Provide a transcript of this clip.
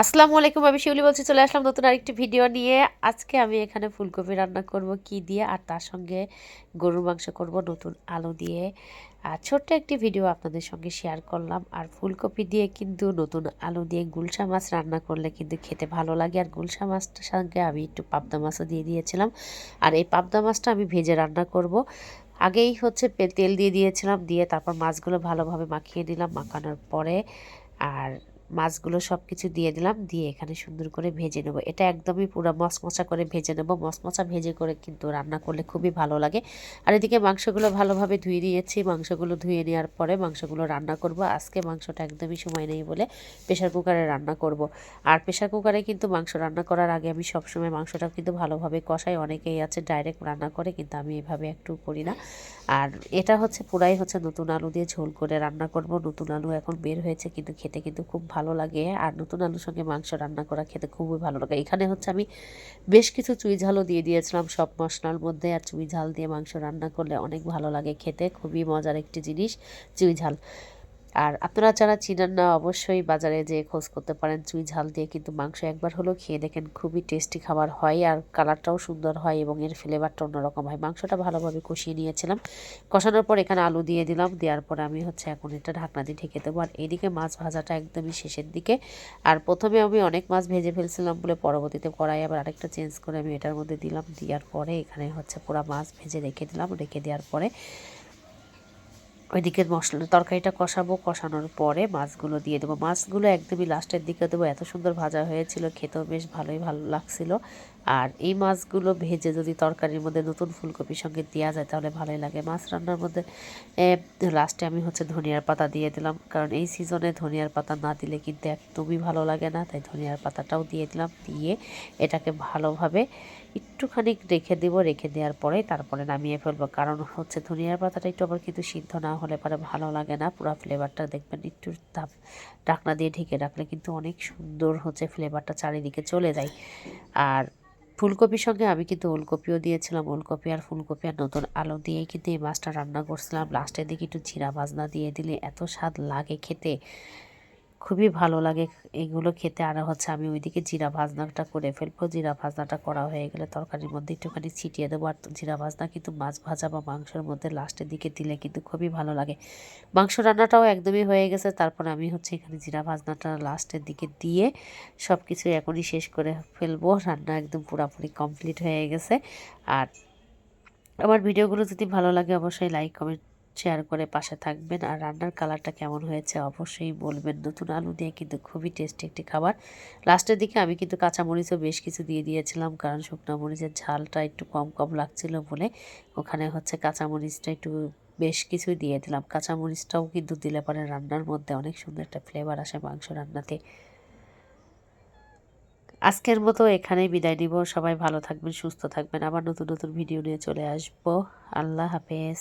আসসালামু আলাইকুম, আমি শিউলি বলছি, চলে আসলাম নতুন আরেকটি ভিডিও নিয়ে। আজকে আমি এখানে ফুলকপি রান্না করব, কি দিয়ে, আর তার সঙ্গে গরুর মাংস করব নতুন আলু দিয়ে। আর ছোট্ট একটি ভিডিও আপনাদের সঙ্গে শেয়ার করলাম। আর ফুলকপি দিয়ে কিন্তু নতুন আলু দিয়ে গুলশা মাছ রান্না করলে কিন্তু খেতে ভালো লাগে। আর গুলশা মাছটার সঙ্গে আমি একটু পাবদা মাছও দিয়ে দিয়েছিলাম। আর এই পাবদা মাছটা আমি ভেজে রান্না করব। আগেই হচ্ছে তেল দিয়ে দিয়েছিলাম, দিয়ে তারপর মাছগুলো ভালোভাবে মাখিয়ে নিলাম মাখানোর পরে। আর মাছগুলো সব কিছু দিয়ে দিলাম, দিয়ে এখানে সুন্দর করে ভেজে নেব। এটা একদমই পুরো মশমশা করে ভেজে নেব। মশমশা ভেজে করে কিন্তু রান্না করলে খুবই ভালো লাগে। আর এদিকে মাংসগুলো ভালোভাবে ধুয়ে নিয়েছি মাংসগুলো ধুয়ে নেওয়ার পরে মাংসগুলো রান্না করব। আজকে মাংসটা একদমই সময় নেই বলে প্রেশার কুকারে রান্না করব। আর প্রেশার কুকারে কিন্তু মাংস রান্না করার আগে আমি সবসময় মাংসটা কিন্তু ভালোভাবে কষাই। অনেকেই আছে ডাইরেক্ট রান্না করে, কিন্তু আমি এভাবে একটু করি না। আর এটা হচ্ছে পুরাই হচ্ছে নতুন আলু দিয়ে ঝোল করে রান্না করব। নতুন আলু এখন বের হয়েছে কিন্তু খেতে কিন্তু খুব ভালো লাগে। আর নতুন আলুর সঙ্গে মাংস রান্না করা খেতে খুবই ভালো লাগে। এখানে হচ্ছে আমি বেশ কিছু চুই ঝালও দিয়ে দিয়েছিলাম সব মশলার মধ্যে। আর চুই ঝাল দিয়ে মাংস রান্না করলে অনেক ভালো লাগে খেতে। খুবই মজার একটি জিনিস চুই ঝাল। আর আপনারা যারা চিনেন না, অবশ্যই বাজারে যে খোঁজ করতে পারেন। চুই ঝাল দিয়ে কিন্তু মাংস একবার হলেও খেয়ে দেখেন, খুবই টেস্টি খাবার হয় আর কালারটাও সুন্দর হয় এবং এর ফ্লেভারটা অন্যরকম হয়। মাংসটা ভালোভাবে কষিয়ে নিয়েছিলাম। কষানোর পর এখানে আলু দিয়ে দিলাম। দেওয়ার পর আমি হচ্ছে এখন এটা ঢাকনা দিয়ে ঢেকে দেবো। আর এদিকে মাছ ভাজাটা একদমই শেষের দিকে। আর প্রথমে আমি অনেক মাছ ভেজে ফেলছিলাম বলে পরবর্তীতে কড়াই আবার আরেকটা চেঞ্জ করে আমি এটার মধ্যে দিলাম। দেওয়ার পরে এখানে হচ্ছে পুরো মাছ ভেজে রেখে দিলাম। রেখে দেওয়ার পরে ওইদিকে মশলা তরকারিটা কষাবো, কষানোর পরে মাছগুলো দিয়ে দেবো। মাছগুলো একদমই লাস্টের দিকে দেবো। এত সুন্দর ভাজা হয়েছিল, খেতেও বেশ ভালোই ভালো লাগছিল। আর এই মাছগুলো ভেজে যদি তরকারির মধ্যে নতুন ফুলকপির সঙ্গে দেওয়া যায়, তাহলে ভালোই লাগে। মাছ রান্নার মধ্যে লাস্টে আমি হচ্ছে ধনিয়ার পাতা দিয়ে দিলাম। কারণ এই সিজনে ধনিয়ার পাতা না দিলে কিন্তু একদমই ভালো লাগে না। তাই ধনিয়ার পাতাটাও দিয়ে দিলাম। দিয়ে এটাকে ভালোভাবে একটুখানি রেখে দেবো। রেখে দেওয়ার পরে তারপরে নামিয়ে ফেলব। কারণ হচ্ছে ধনিয়ার পাতাটা একটু আবার কিন্তু সিদ্ধ না হলে পরে ভালো লাগে না। পুরো ফ্লেভারটা দেখবেন একটু তাপ, ঢাকনা দিয়ে ঢেকে রাখলে কিন্তু অনেক সুন্দর হচ্ছে ফ্লেভারটা চারিদিকে চলে যায়। আর ফুলকপির সঙ্গে আমি কিন্তু ওলকপিও দিয়েছিলাম। ওলকপি আর ফুলকপি আর নতুন আলু দিয়েই কিন্তু এই মাছটা রান্না করছিলাম। লাস্টের দিকে একটু জিরা বাজনা দিয়ে দিলে এত স্বাদ লাগে খেতে। খুবই ভালো লাগে এগুলো খেতে। আর হচ্ছে আমি ওইদিকে জিরা ভাজনাটা করে ফেলব। জিরা ভাজনাটা করা হয়ে গেলে তরকারির মধ্যে একটুখানি ছিটিয়ে দেবো। আর জিরা ভাজনা কিন্তু মাছ ভাজা বা মাংসের মধ্যে লাস্টের দিকে দিলে কিন্তু খুবই ভালো লাগে। মাংস রান্নাটাও একদমই হয়ে গেছে। তারপর আমি হচ্ছে এখানে জিরা ভাজনাটা লাস্টের দিকে দিয়ে সব কিছু এখনই শেষ করে ফেলব। রান্না একদম পুরোপুরি কমপ্লিট হয়ে গেছে। আর আমার ভিডিওগুলো যদি ভালো লাগে অবশ্যই লাইক, কমেন্ট শেয়ার করে পাশে থাকবেন। আর রান্নার কালারটা কেমন হয়েছে অবশ্যই বলবেন। নতুন আলু দিয়ে কিন্তু খুবই টেস্টি একটি খাবার। লাস্টের দিকে আমি কিন্তু কাঁচামরিচও বেশ কিছু দিয়ে দিয়েছিলাম, কারণ শুকনো মরিচের ঝালটা একটু কম কম লাগছিল বলে ওখানে হচ্ছে কাঁচামরিচটা একটু বেশ কিছু দিয়ে দিলাম। কাঁচামরিচটাও কিন্তু দিলে পরে রান্নার মধ্যে অনেক সুন্দর একটা ফ্লেভার আসে মাংস রান্নাতে। আজকের মতো এখানেই বিদায় নিব। সবাই ভালো থাকবেন, সুস্থ থাকবেন। আবার নতুন নতুন ভিডিও নিয়ে চলে আসব। আল্লাহ হাফেজ।